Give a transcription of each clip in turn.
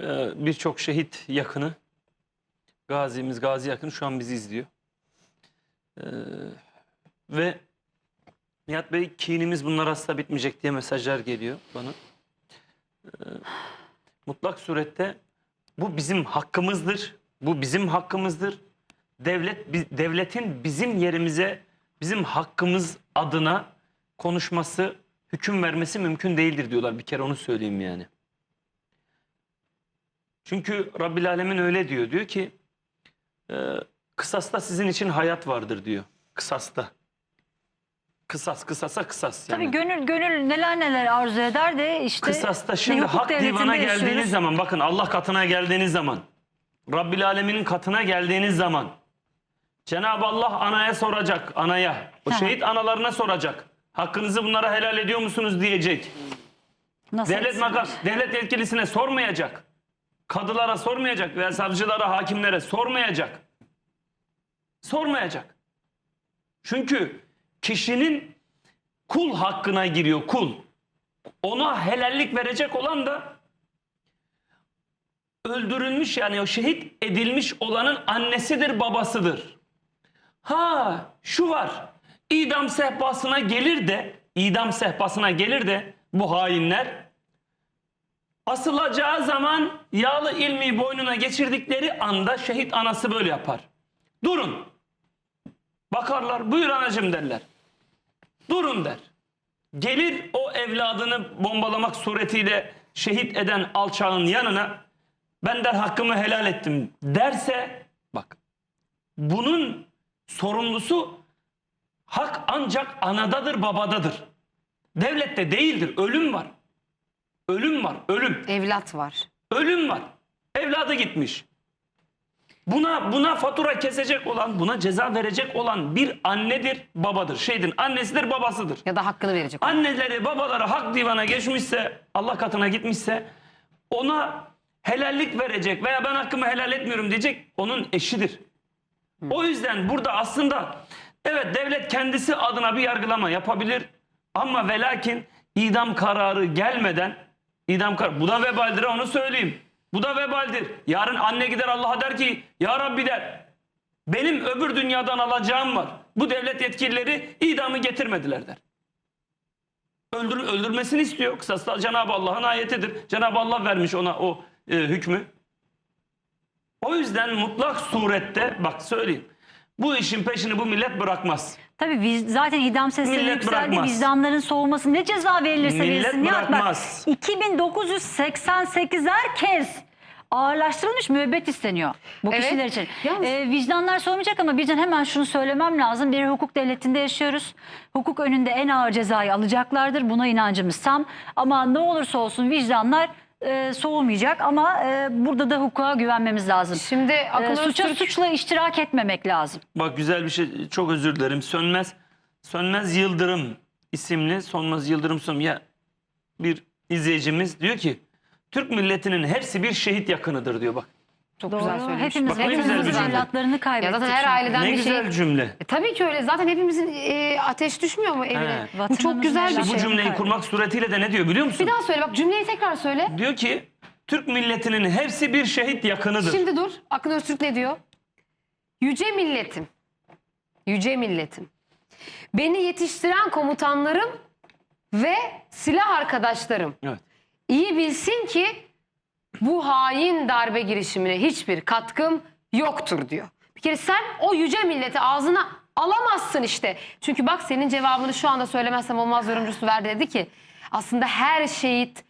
Ee, Birçok şehit yakını, gazimiz, gazi yakını şu an bizi izliyor. Ee, ve Nihat Bey kinimiz bunlar asla bitmeyecek diye mesajlar geliyor bana. Ee, mutlak surette bu bizim hakkımızdır. Bu bizim hakkımızdır. Devlet devletin bizim yerimize, bizim hakkımız adına konuşması, hüküm vermesi mümkün değildir diyorlar. Bir kere onu söyleyeyim yani. Çünkü Rabbil Alemin öyle diyor. Diyor ki e, kısasta sizin için hayat vardır diyor. Kısasta. Kısas, kısasa kısas. Tabii Yani. gönül gönül neler neler arzu eder de işte Kısasta şimdi hukuk hak devletinde divana yaşıyoruz. geldiğiniz zaman bakın Allah katına geldiğiniz zaman Rabbil Alemin'in katına geldiğiniz zaman Cenab-ı Allah anaya soracak anaya o şehit analarına soracak hakkınızı bunlara helal ediyor musunuz diyecek Nasıl devlet etsinler? makam devlet yetkilisine sormayacak kadılara sormayacak veya savcılara hakimlere sormayacak. Sormayacak. Çünkü kişinin kul hakkına giriyor kul. Ona helallik verecek olan da öldürülmüş yani o şehit edilmiş olanın annesidir babasıdır. Ha şu var. İdam sehpasına gelir de idam sehpasına gelir de bu hainler asılacağı zaman yağlı ilmi boynuna geçirdikleri anda şehit anası böyle yapar. Durun. Bakarlar buyur anacım derler. Durun der. Gelir o evladını bombalamak suretiyle şehit eden alçağın yanına ben der hakkımı helal ettim derse bak bunun sorumlusu hak ancak anadadır babadadır. Devlette değildir. Ölüm var. Ölüm var. Ölüm. Evlat var. Ölüm var. Evladı gitmiş. Buna buna fatura kesecek olan, buna ceza verecek olan bir annedir, babadır. Şeydin, annesidir, babasıdır. Ya da hakkını verecek. Anneleri, babaları hak divana geçmişse, Allah katına gitmişse ona helallik verecek veya ben hakkımı helal etmiyorum diyecek onun eşidir. O yüzden burada aslında evet devlet kendisi adına bir yargılama yapabilir ama ve lakin idam kararı gelmeden idam kararı bu da vebaldir onu söyleyeyim. Bu da vebaldir. Yarın anne gider Allah'a der ki ya Rabbi der benim öbür dünyadan alacağım var. Bu devlet yetkilileri idamı getirmediler der. Öldür, öldürmesini istiyor. Kısaslar Cenab-ı Allah'ın ayetidir. Cenab-ı Allah vermiş ona o e, hükmü. O yüzden mutlak surette bak söyleyeyim. Bu işin peşini bu millet bırakmaz. Tabii viz- zaten idam sesleri Millet yükseldi. bırakmaz. Vicdanların soğuması ne ceza verilirse Millet verilsin. Nihat bak, bırakmaz. 2988'er kez ağırlaştırılmış müebbet isteniyor bu Evet. kişiler için. Yalnız- Ee, vicdanlar soğumayacak ama birden hemen şunu söylemem lazım. Bir hukuk devletinde yaşıyoruz. Hukuk önünde en ağır cezayı alacaklardır. Buna inancımız tam. Ama ne olursa olsun vicdanlar e, soğumayacak ama e, burada da hukuka güvenmemiz lazım. Şimdi Akın suça Öztürk suçla iştirak etmemek lazım. Bak güzel bir şey çok özür dilerim. Sönmez Sönmez Yıldırım isimli Sönmez Yıldırım son ya bir izleyicimiz diyor ki Türk milletinin hepsi bir şehit yakınıdır diyor bak. Çok Doğru. güzel söylemiş. Hepimiz, Bak ne güzel hepimiz bir cümle. evlatlarını kaybettik. Ya zaten her çünkü. aileden ne bir güzel şey. cümle. E, tabii ki öyle. Zaten hepimizin e, ateş düşmüyor mu evine? He. Bu çok Vatanımızın güzel bir evlatları. Bu şey. cümleyi kurmak suretiyle de ne diyor biliyor musun? Bir daha söyle bak cümleyi tekrar söyle. Diyor ki Türk milletinin hepsi bir şehit yakınıdır. Şimdi dur. Akın Öztürk ne diyor? Yüce milletim. Yüce milletim. Beni yetiştiren komutanlarım ve silah arkadaşlarım Evet. iyi bilsin ki bu hain darbe girişimine hiçbir katkım yoktur diyor. Bir kere sen o yüce milleti ağzına alamazsın işte. Çünkü bak senin cevabını şu anda söylemezsem olmaz yorumcusu verdi dedi ki aslında her şehit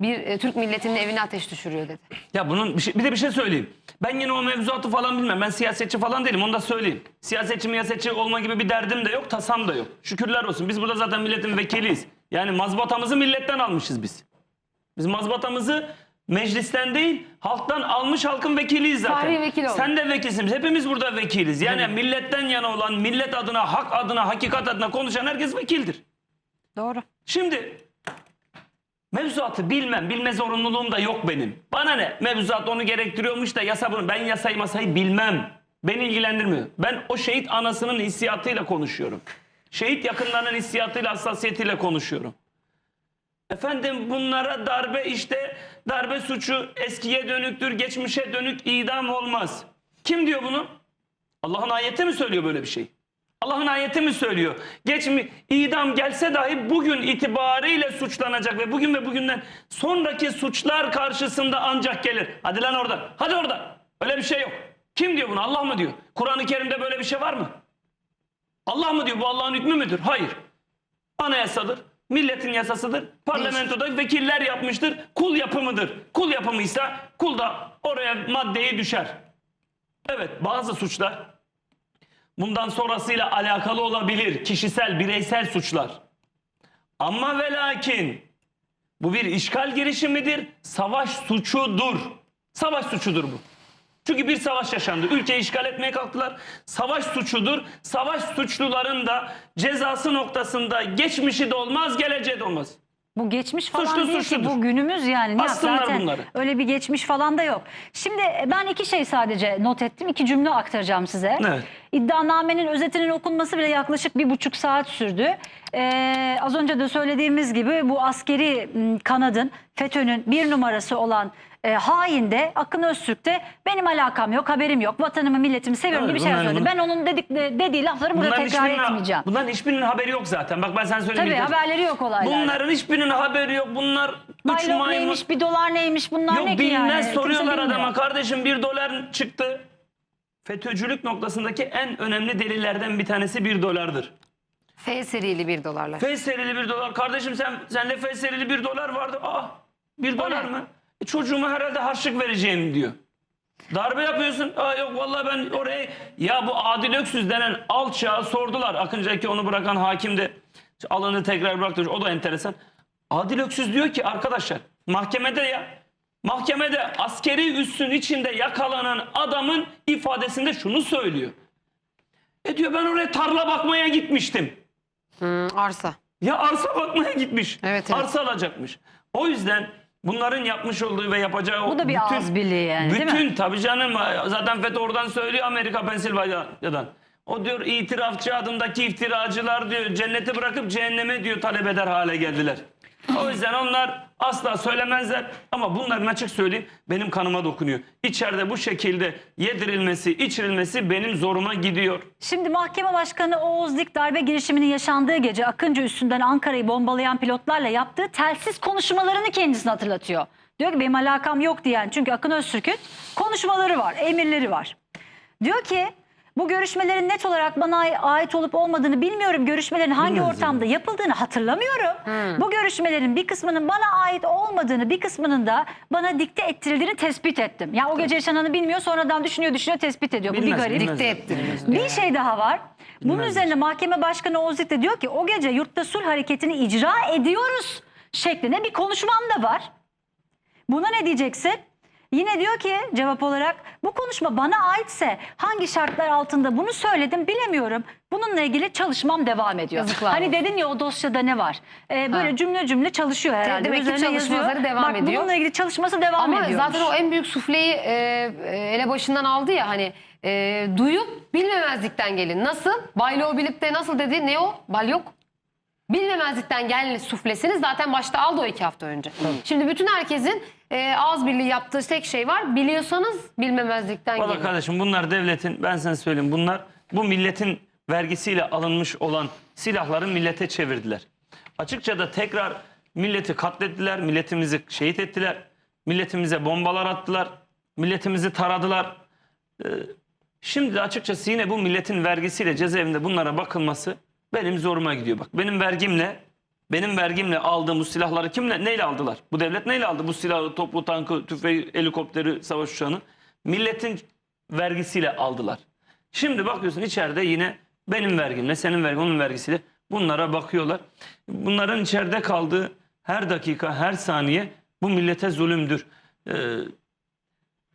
bir e, Türk milletinin evine ateş düşürüyor dedi. Ya bunun bir, şey- bir de bir şey söyleyeyim. Ben yine o mevzuatı falan bilmem. Ben siyasetçi falan değilim. Onu da söyleyeyim. Siyasetçi miyasetçi olma gibi bir derdim de yok, tasam da yok. Şükürler olsun. Biz burada zaten milletin vekiliyiz. Yani mazbatamızı milletten almışız biz. Biz mazbatamızı meclisten değil, halktan almış halkın vekiliyiz zaten. Fahri vekil. Sen de vekilsin. Hepimiz burada vekiliz. Yani milletten yana olan, millet adına, hak adına, hakikat adına konuşan herkes vekildir. Doğru. Şimdi mevzuatı bilmem, bilme zorunluluğum da yok benim. Bana ne? Mevzuat onu gerektiriyormuş da yasa bunu. Ben yasayı masayı bilmem. Beni ilgilendirmiyor. Ben o şehit anasının hissiyatıyla konuşuyorum. Şehit yakınlarının hissiyatıyla, hassasiyetiyle konuşuyorum. Efendim bunlara darbe işte darbe suçu eskiye dönüktür, geçmişe dönük idam olmaz. Kim diyor bunu? Allah'ın ayeti mi söylüyor böyle bir şey? Allah'ın ayeti mi söylüyor? Geç mi idam gelse dahi bugün itibariyle suçlanacak ve bugün ve bugünden sonraki suçlar karşısında ancak gelir. Hadi lan oradan. Hadi oradan. Öyle bir şey yok. Kim diyor bunu? Allah mı diyor? Kur'an-ı Kerim'de böyle bir şey var mı? Allah mı diyor? Bu Allah'ın hükmü müdür? Hayır. Anayasadır. Milletin yasasıdır. Parlamentoda vekiller yapmıştır. Kul yapımıdır. Kul yapımıysa kul da oraya maddeyi düşer. Evet bazı suçlar bundan sonrasıyla alakalı olabilir. Kişisel, bireysel suçlar. Ama ve lakin bu bir işgal girişimidir. Savaş suçudur. Savaş suçudur bu. Çünkü bir savaş yaşandı. Ülkeyi işgal etmeye kalktılar. Savaş suçudur. Savaş suçluların da cezası noktasında geçmişi de olmaz, geleceği de olmaz. Bu geçmiş falan Suçlu değil suçludur. ki bu günümüz yani. Assınlar zaten bunları. Öyle bir geçmiş falan da yok. Şimdi e, ben iki şey sadece not ettim. iki cümle aktaracağım size. Evet. İddianamenin özetinin okunması bile yaklaşık bir buçuk saat sürdü. Ee, az önce de söylediğimiz gibi bu askeri kanadın FETÖ'nün bir numarası olan e, hain de Akın Öztürk de benim alakam yok haberim yok vatanımı milletimi seviyorum Evet, gibi şeyler bunlar- söyledi. Ben onun dedik, dediği lafları burada tekrar hiçbirinin, etmeyeceğim. bunların hiçbirinin haberi yok zaten. Bak ben sana söyleyeyim. Tabii haberleri yok olaylardan. Bunların hiçbirinin haberi yok. Bunlar üç Baylok maymun. neymiş bir dolar neymiş bunlar Yok ne ki bilmez yani? Kimse soruyorlar bilmiyor. adama kardeşim bir dolar çıktı. FETÖ'cülük noktasındaki en önemli delillerden bir tanesi bir dolardır. F serili bir dolarlar. F serili bir dolar. Kardeşim sen sende F serili bir dolar vardı. Aa bir dolar mı? E, çocuğuma herhalde harçlık vereceğim diyor. Darbe yapıyorsun. Aa yok vallahi ben oraya ya bu Adil Öksüz denen alçağı sordular. Akıncı'daki onu bırakan hakim de alanı tekrar bıraktı. O da enteresan. Adil Öksüz diyor ki arkadaşlar mahkemede ya mahkemede askeri üssün içinde yakalanan adamın ifadesinde şunu söylüyor. E diyor ben oraya tarla bakmaya gitmiştim. Hmm, arsa. Ya arsa bakmaya gitmiş. Evet, evet. Arsa alacakmış. O yüzden bunların yapmış olduğu ve yapacağı Bu da bir ağız birliği yani, değil bütün, mi? tabii canım zaten FETÖ oradan söylüyor Amerika Pensilvanya'dan. O diyor itirafçı adındaki iftiracılar diyor cenneti bırakıp cehenneme diyor talep eder hale geldiler. O yüzden onlar asla söylemezler ama bunların açık söyleyeyim benim kanıma dokunuyor. İçeride bu şekilde yedirilmesi, içirilmesi benim zoruma gidiyor. Şimdi mahkeme başkanı Oğuz Dik darbe girişiminin yaşandığı gece Akıncı üstünden Ankara'yı bombalayan pilotlarla yaptığı telsiz konuşmalarını kendisine hatırlatıyor. Diyor ki benim alakam yok diyen çünkü Akın Öztürk'ün konuşmaları var, emirleri var. Diyor ki bu görüşmelerin net olarak bana ait olup olmadığını bilmiyorum. Görüşmelerin hangi Bilmez ortamda yapıldığını hatırlamıyorum. Bu görüşmelerin bir kısmının bana ait olmadığını, bir kısmının da bana dikte ettirildiğini tespit ettim. Ya o gece yaşananı bilmiyor, sonradan düşünüyor, düşünüyor, tespit ediyor. Bu bir Bilmez, garip. bilmez. Dikte ettiririz. Bir şey daha var. Bunun Bilmez. üzerine mahkeme başkanı Oğuzlik de diyor ki o gece yurtta sulh hareketini icra ediyoruz şeklinde bir konuşmam da var. Buna ne diyeceksin? Yine diyor ki cevap olarak bu konuşma bana aitse hangi şartlar altında bunu söyledim bilemiyorum. Bununla ilgili çalışmam devam ediyor. Yazıklar hani olsun. dedin ya o dosyada ne var? Ee, böyle Ha. cümle cümle çalışıyor herhalde. Demek ki çalışmaları yazıyor. devam Bak, ediyor. Bununla ilgili çalışması devam Ama ediyor. zaten o en büyük sufleyi e, e, ele başından aldı ya hani e, duyup bilmemezlikten gelin. Nasıl? Baylo bilip de nasıl dedi? Ne o? Bal yok. Bilmemezlikten gel suflesini zaten başta aldı o iki hafta önce. Şimdi bütün herkesin e, ağız birliği yaptığı tek şey var. Biliyorsanız bilmemezlikten Valla gelin. kardeşim bunlar devletin ben sana söyleyeyim bunlar bu milletin vergisiyle alınmış olan silahları millete çevirdiler. Açıkça da tekrar milleti katlettiler, milletimizi şehit ettiler, milletimize bombalar attılar, milletimizi taradılar. Ee, şimdi de açıkçası yine bu milletin vergisiyle cezaevinde bunlara bakılması benim zoruma gidiyor. Bak benim vergimle benim vergimle aldığım bu silahları kimle neyle aldılar? Bu devlet neyle aldı bu silahı, topu, tankı, tüfeği, helikopteri, savaş uçağını? Milletin vergisiyle aldılar. Şimdi bakıyorsun içeride yine benim vergimle, senin vergin, onun vergisiyle bunlara bakıyorlar. Bunların içeride kaldığı her dakika, her saniye bu millete zulümdür. Ee,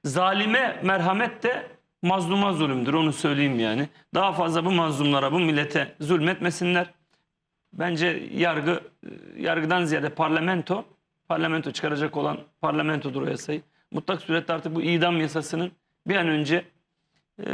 zalime merhamet de mazluma zulümdür onu söyleyeyim yani. Daha fazla bu mazlumlara, bu millete zulmetmesinler. Bence yargı, e, yargıdan ziyade parlamento, parlamento çıkaracak olan parlamentodur o yasayı. Mutlak surette artık bu idam yasasının bir an önce e,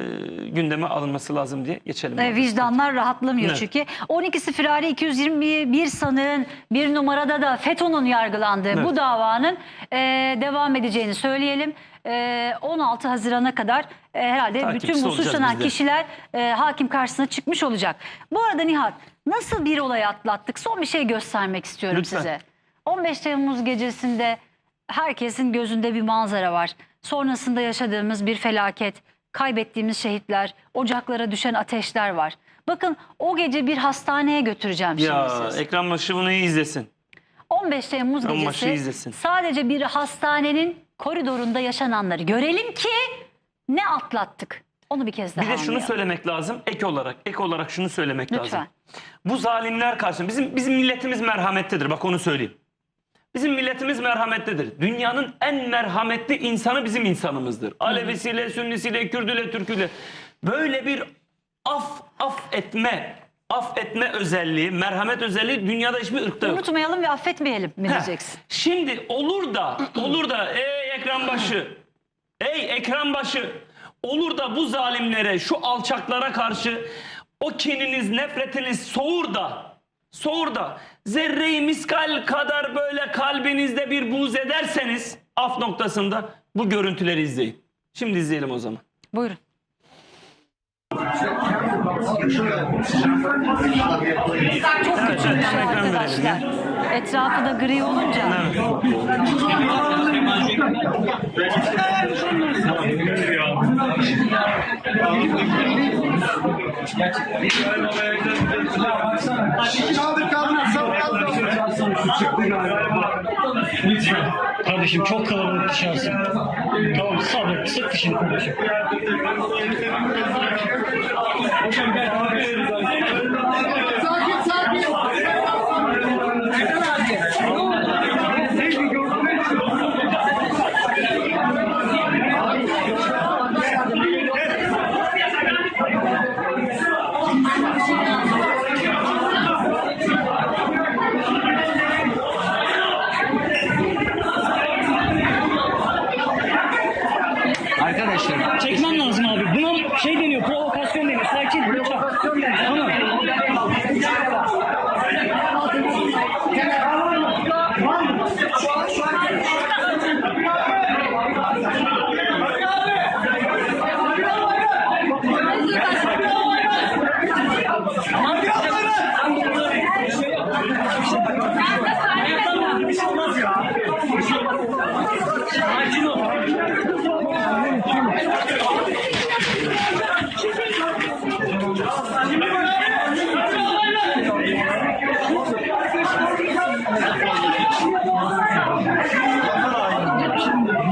gündeme alınması lazım diye geçelim. E, vicdanlar rahatlamıyor Evet. çünkü. 12'si firari 221 sanığın bir numarada da FETÖ'nün yargılandığı Evet. bu davanın e, devam edeceğini söyleyelim. E, 16 Haziran'a kadar e, herhalde Takipçisi bütün bu olacağız suçlanan biz de. kişiler e, hakim karşısına çıkmış olacak. Bu arada Nihat nasıl bir olay atlattık? Son bir şey göstermek istiyorum Lütfen. size. 15 Temmuz gecesinde herkesin gözünde bir manzara var. Sonrasında yaşadığımız bir felaket, kaybettiğimiz şehitler, ocaklara düşen ateşler var. Bakın o gece bir hastaneye götüreceğim Ya şimdi sizi. ekran başı bunu iyi izlesin. 15 Temmuz gecesi izlesin. sadece bir hastanenin koridorunda yaşananları görelim ki ne atlattık. Onu bir kez daha Bir de şunu anlayalım. söylemek lazım. Ek olarak, ek olarak şunu söylemek lazım. Lütfen. Bu zalimler karşı bizim bizim milletimiz merhametlidir. Bak onu söyleyeyim. Bizim milletimiz merhametlidir. Dünyanın en merhametli insanı bizim insanımızdır. Alevisiyle, Sünnisiyle, Kürdüyle, Türküyle. Böyle bir af af etme, af etme özelliği, merhamet özelliği dünyada hiçbir ırkta yok. Unutmayalım ve affetmeyelim mi Heh, diyeceksin? Şimdi olur da olur da ey ekran başı ey ekran başı olur da bu zalimlere şu alçaklara karşı o kininiz nefretiniz soğur da soğur da zerreyi miskal kadar böyle kalbinizde bir buz ederseniz af noktasında bu görüntüleri izleyin. Şimdi izleyelim o zaman. Buyurun. Çok kötü arkadaşlar. Etrafı da gri olunca. Kaldır. Lütfen. Kardeşim çok kalabalık dışarısı. Tamam sabret. Sık dişini kardeşim. Sakin Arkadaşlar. Çekmen lazım